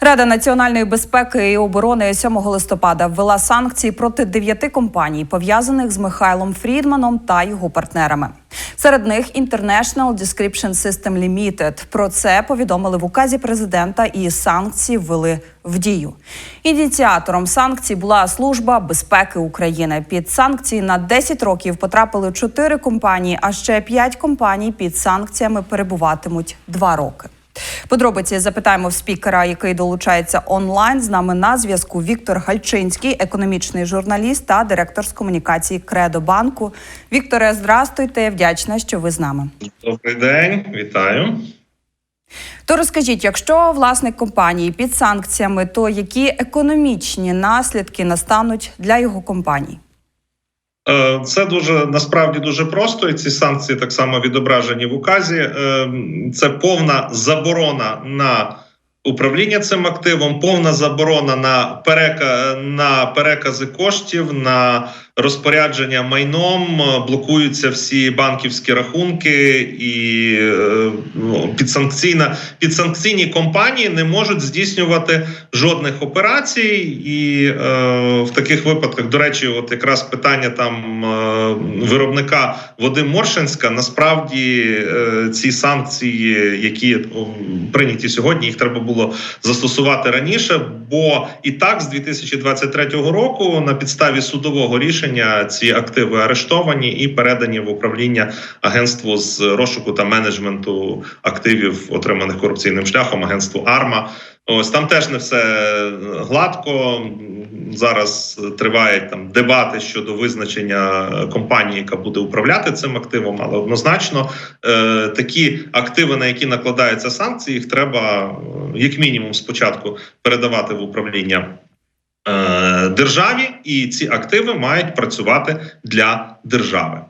Рада національної безпеки і оборони 7 листопада ввела санкції проти дев'яти компаній, пов'язаних з Михайлом Фрідманом та його партнерами. Серед них International Description System Limited. Про це повідомили в указі президента і санкції ввели в дію. Ініціатором санкцій була служба безпеки України. Під санкції на 10 років потрапили 4 компанії, а ще 5 компаній під санкціями перебуватимуть 2 роки. Подробиці запитаємо в спікера, який долучається онлайн. З нами на зв'язку Віктор Гальчинський, економічний журналіст та директор з комунікації Кредо банку. Вікторе, здрастуйте. Вдячна, що ви з нами. Добрий день, вітаю. То розкажіть, якщо власник компанії під санкціями, то які економічні наслідки настануть для його компаній? Це дуже насправді дуже просто, і ці санкції так само відображені в указі. Е, Це повна заборона на управління цим активом, повна заборона на перека на перекази коштів, на розпорядження майном, е, блокуються всі банківські рахунки, і е, ну, підсанкційна підсанкційні компанії не можуть здійснювати жодних операцій. І е, в таких випадках, до речі, от якраз питання там е, виробника води Моршинська. Насправді е, ці санкції, які прийняті сьогодні, їх треба було застосувати раніше. Бо і так з 2023 року на підставі судового рішення ці активи арештовані і передані в управління агентству з розшуку та менеджменту активів, отриманих корупційним шляхом, агентству АРМА. Ось там теж не все гладко. Зараз тривають там дебати щодо визначення компанії, яка буде управляти цим активом, але однозначно е, такі активи, на які накладаються санкції, їх треба е, як мінімум спочатку передавати в управління е, державі, і ці активи мають працювати для держави.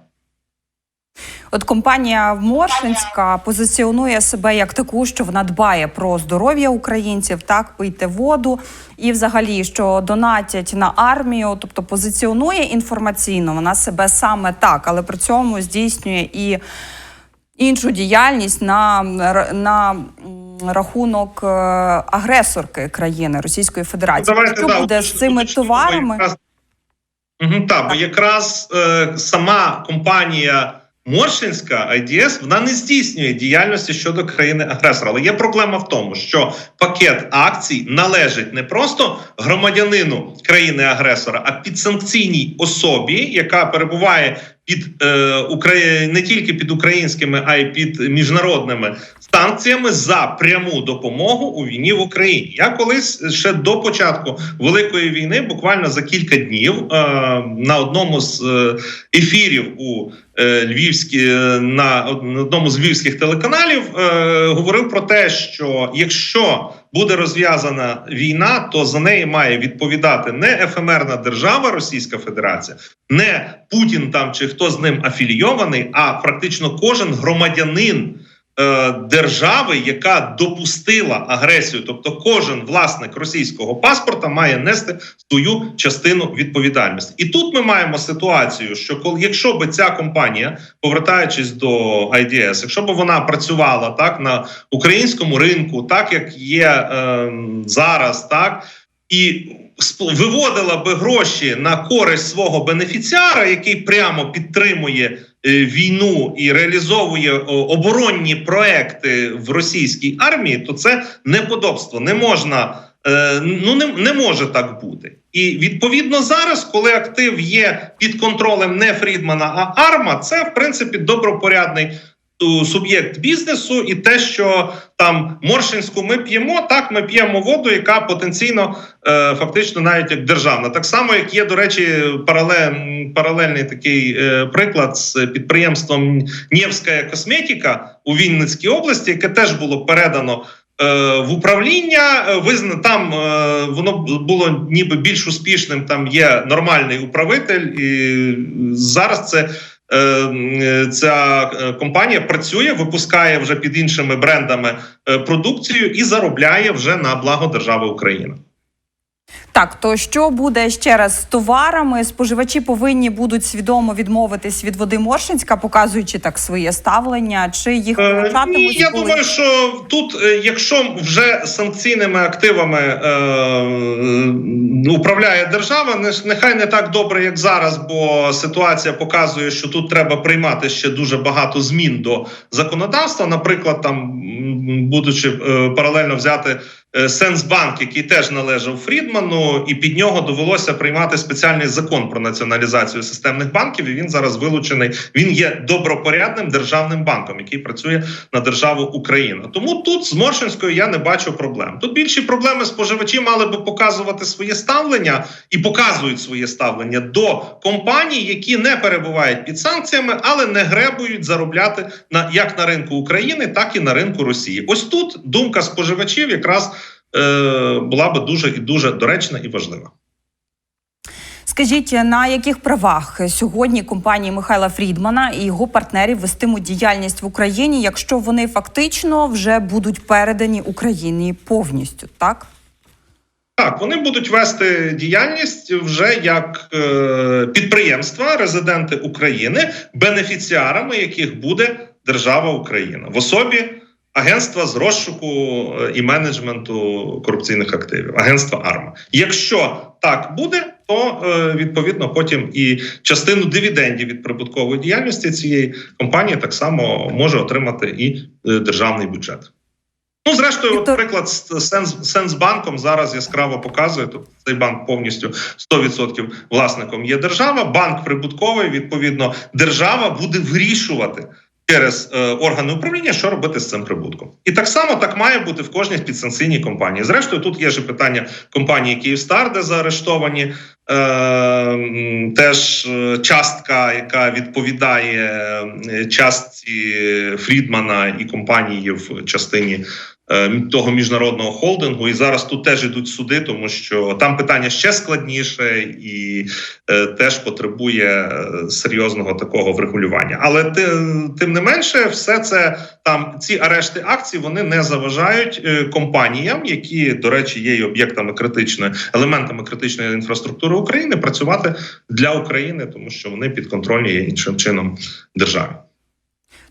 От компанія Моршинська позиціонує себе як таку, що вона дбає про здоров'я українців, так пийте воду, і взагалі що донатять на армію, тобто позиціонує інформаційно вона себе саме так, але при цьому здійснює і іншу діяльність на, на рахунок е, агресорки країни Російської Федерації. Давайте, що да, буде з цими товарами? Якраз, Мгм, так, бо якраз е, сама компанія Моршинська IDS, вона не здійснює діяльності щодо країни-агресора. Але є проблема в тому, що пакет акцій належить не просто громадянину країни-агресора, а підсанкційній особі, яка перебуває під е, Украї... не тільки під українськими, а й під міжнародними санкціями за пряму допомогу у війні в Україні. Я колись ще до початку великої війни, буквально за кілька днів, е, на одному з е, ефірів у е, Львівській е, на одному з львівських телеканалів е, говорив про те, що якщо буде розв'язана війна, то за неї має відповідати не ефемерна держава Російська Федерація, не Путін там чи хто з ним афілійований, а практично кожен громадянин. Е, Держави, яка допустила агресію, тобто кожен власник російського паспорта має нести свою частину відповідальності, і тут ми маємо ситуацію, що коли якщо би ця компанія, повертаючись до IDS, якщо б вона працювала так на українському ринку, так як є е, зараз, так і виводила би гроші на користь свого бенефіціара, який прямо підтримує війну і реалізовує оборонні проекти в російській армії, то це неподобство. Не можна. е, Ну не, не може так бути, і відповідно зараз, коли актив є під контролем не Фрідмана, а Арма, це в принципі добропорядний е, суб'єкт бізнесу, і те, що там Моршинську ми п'ємо, так ми п'ємо воду, яка потенційно е, фактично навіть як державна. Так само, як є, до речі, паралель, паралельний такий е, приклад з підприємством Нєвська косметика у Вінницькій області, яке теж було передано. е, В управління визна там е, воно було ніби більш успішним. Там є нормальний управитель, і зараз це ця е, компанія працює, випускає вже під іншими брендами е, продукцію і заробляє вже на благо держави Україна. Так, то що буде ще раз з товарами? Споживачі повинні будуть свідомо відмовитись від води Моршинська, показуючи так своє ставлення, чи їх Е. Ні, я коли- думаю, що тут, е, якщо вже санкційними активами е, е, управляє держава, нехай не так добре, як зараз, бо ситуація показує, що тут треба приймати ще дуже багато змін до законодавства. Наприклад, там будучи е, паралельно взяти. Е, Сенсбанк, який теж належав Фрідману, і під нього довелося приймати спеціальний закон про націоналізацію системних банків. І він зараз вилучений. Він є добропорядним державним банком, який працює на державу Україна. Тому тут з Моршинською я не бачу проблем. Тут більші проблеми споживачі мали би показувати своє ставлення і показують своє ставлення до компаній, які не перебувають під санкціями, але не гребують заробляти на як на ринку України, так і на ринку Росії. Ось тут думка споживачів якраз була би дуже і дуже доречна і важлива. Скажіть, на яких правах сьогодні компанії Михайла Фрідмана і його партнерів вестимуть діяльність в Україні, якщо вони фактично вже будуть передані Україні повністю, так? Так, вони будуть вести діяльність вже як е, підприємства, резиденти України, бенефіціарами яких буде держава Україна в особі агентства з розшуку е, і менеджменту корупційних активів, агентства АРМА. Якщо так буде, то е, відповідно потім і частину дивідендів від прибуткової діяльності цієї компанії так само може отримати і е, державний бюджет. Ну, зрештою, от, приклад з Сенс, Сенсбанком зараз яскраво показує. Тобто цей банк повністю 100% власником є держава. Банк прибутковий. Відповідно, держава буде вирішувати через е, органи управління, що робити з цим прибутком. І так само так має бути в кожній підсанкційній компанії. Зрештою, тут є ж питання компанії Київстар, де заарештовані. Е, теж е, частка, яка відповідає е, частці Фрідмана і компанії в частині того міжнародного холдингу. І зараз тут теж ідуть суди, тому що там питання ще складніше і е, теж потребує е, серйозного такого врегулювання. Але ти, тим не менше, все це там ці арешти акцій вони не заважають е, компаніям, які, до речі, є і об'єктами критичної елементами критичної інфраструктури України, працювати для України, тому що вони підконтрольні іншим чином державі.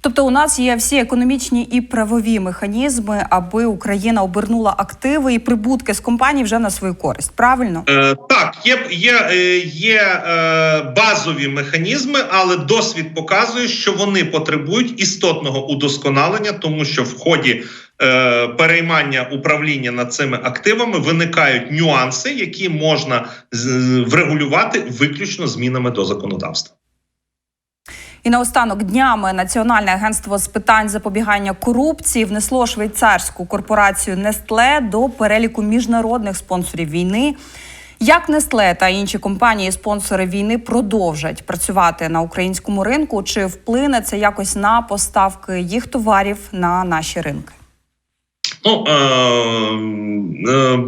Тобто, у нас є всі економічні і правові механізми, аби Україна обернула активи і прибутки з компаній вже на свою користь. Правильно? Е, так, є, є, е, є е, базові механізми, але досвід показує, що вони потребують істотного удосконалення, тому що в ході е, переймання управління над цими активами виникають нюанси, які можна врегулювати виключно змінами до законодавства. І наостанок днями Національне агентство з питань запобігання корупції внесло швейцарську корпорацію Нестле до переліку міжнародних спонсорів війни. Як Нестле та інші компанії-спонсори війни продовжать працювати на українському ринку? Чи вплине це якось на поставки їх товарів на наші ринки? Ну е, е,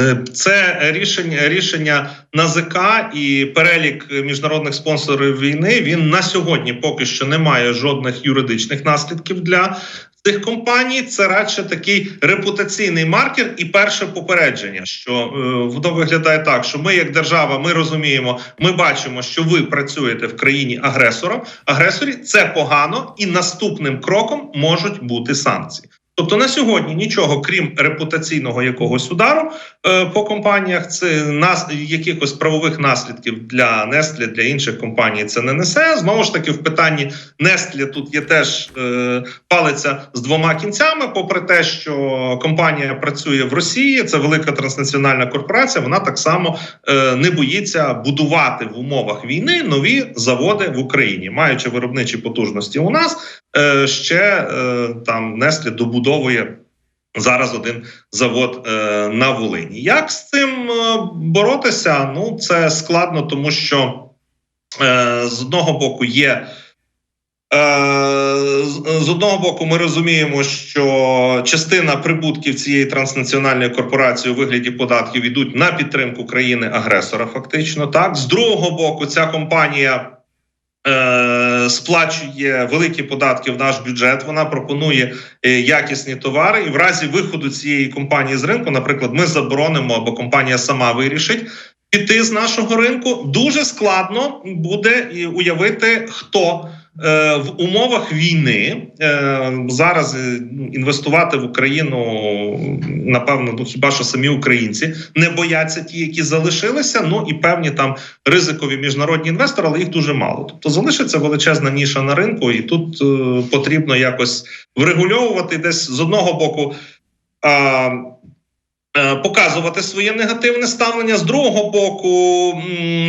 е, це рішення рішення НАЗК і перелік міжнародних спонсорів війни. Він на сьогодні поки що не має жодних юридичних наслідків для цих компаній. Це радше такий репутаційний маркер і перше попередження, що воно виглядає так, що ми, як держава, ми розуміємо, ми бачимо, що ви працюєте в країні агресора. Агресорі це погано, і наступним кроком можуть бути санкції. Тобто на сьогодні нічого, крім репутаційного якогось удару е, по компаніях, це нас якихось правових наслідків для Нестлі, для інших компаній це не несе. Знову ж таки, в питанні Нестлі тут є теж е, палиця з двома кінцями. Попри те, що компанія працює в Росії, це велика транснаціональна корпорація. Вона так само е, не боїться будувати в умовах війни нові заводи в Україні, маючи виробничі потужності у нас. Е, ще е, там Нестлі добудовує зараз один завод е, на Волині. Як з цим боротися? Ну це складно, тому що з одного боку є. З- одного боку, ми розуміємо, що частина прибутків цієї транснаціональної корпорації у вигляді податків йдуть на підтримку країни агресора. Фактично, так з другого боку, ця компанія сплачує великі податки в наш бюджет. Вона пропонує е, якісні товари, і в разі виходу цієї компанії з ринку, наприклад, ми заборонимо або компанія сама вирішить. Піти з нашого ринку дуже складно буде і уявити, хто в умовах війни е, зараз е, ну, інвестувати в Україну, напевно, ну хіба що самі українці не бояться ті, які залишилися. Ну і певні там ризикові міжнародні інвестори, але їх дуже мало. Тобто залишиться величезна ніша на ринку, і тут е, потрібно якось врегульовувати десь з одного боку. Е, Показувати своє негативне ставлення. З другого боку,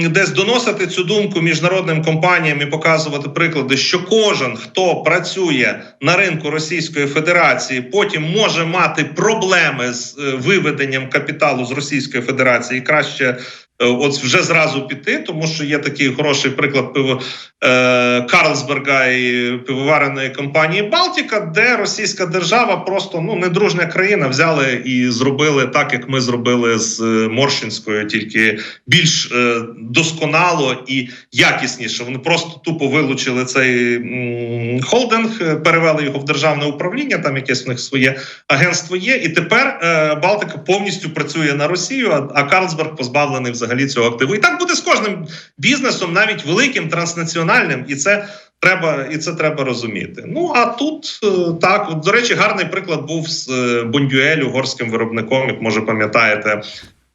десь доносити цю думку міжнародним компаніям і показувати приклади, що кожен, хто працює на ринку Російської Федерації, потім може мати проблеми з е, виведенням капіталу з Російської Федерації, і краще от вже зразу піти, тому що є такий хороший приклад пиво е, Карлсберга і пивовареної компанії Балтіка, де російська держава просто ну недружня країна взяли і зробили так, як ми зробили з е, Моршинською, тільки більш е, досконало і якісніше. Вони просто тупо вилучили цей м, холдинг, е, перевели його в державне управління. Там якесь в них своє агентство є. І тепер е, Балтика повністю працює на Росію, а, а Карлсберг позбавлений взагалі цього активу. І так буде з кожним бізнесом, навіть великим транснаціональним, і це. Треба і це треба розуміти. Ну а тут е, так от, до речі, гарний приклад був з Бондюелю, Бондюель, угорським виробником, як може пам'ятаєте,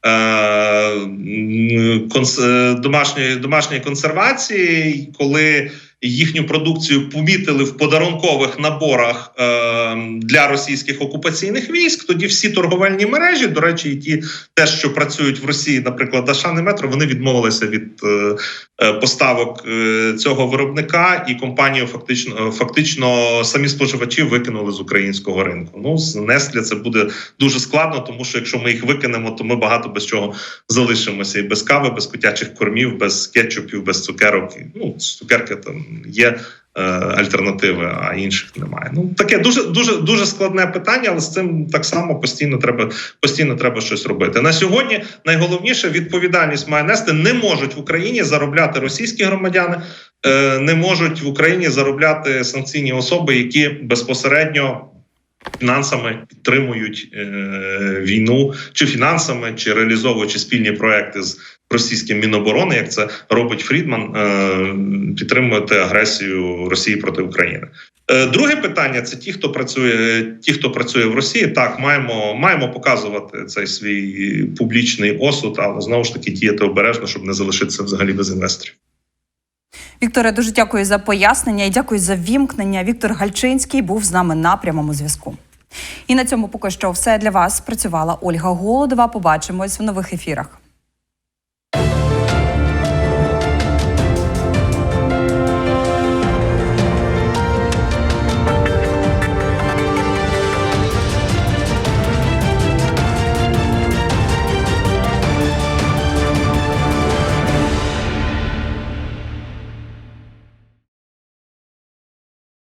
е, е, домашньої домашньої консервації, коли їхню продукцію помітили в подарункових наборах е, для російських окупаційних військ. Тоді всі торговельні мережі, до речі, і ті, те, що працюють в Росії, наприклад, Ашан і Метро, вони відмовилися від е, е, поставок е, цього виробника, і компанію фактично фактично самі споживачі викинули з українського ринку. Ну з Nestle це буде дуже складно, тому що якщо ми їх викинемо, то ми багато без чого залишимося і без кави, без котячих кормів, без кетчупів, без цукерок. Ну цукерки там є. е, Альтернативи, а інших немає. Ну таке дуже дуже дуже складне питання, але з цим так само постійно треба постійно треба щось робити. На сьогодні найголовніше відповідальність має нести не можуть в Україні заробляти російські громадяни, е, не можуть в Україні заробляти санкційні особи, які безпосередньо. Фінансами підтримують е, війну, чи фінансами, чи реалізовуючи спільні проекти з російським міноборони, як це робить Фрідман, е, підтримувати агресію Росії проти України. Е, друге питання це ті, хто працює, ті, хто працює в Росії. Так, маємо маємо показувати цей свій публічний осуд, але знову ж таки діяти обережно, щоб не залишитися взагалі без інвесторів. Вікторе, дуже дякую за пояснення і дякую за вімкнення. Віктор Гальчинський був з нами на прямому зв'язку. І на цьому поки що все для вас працювала Ольга Голодова. Побачимось в нових ефірах.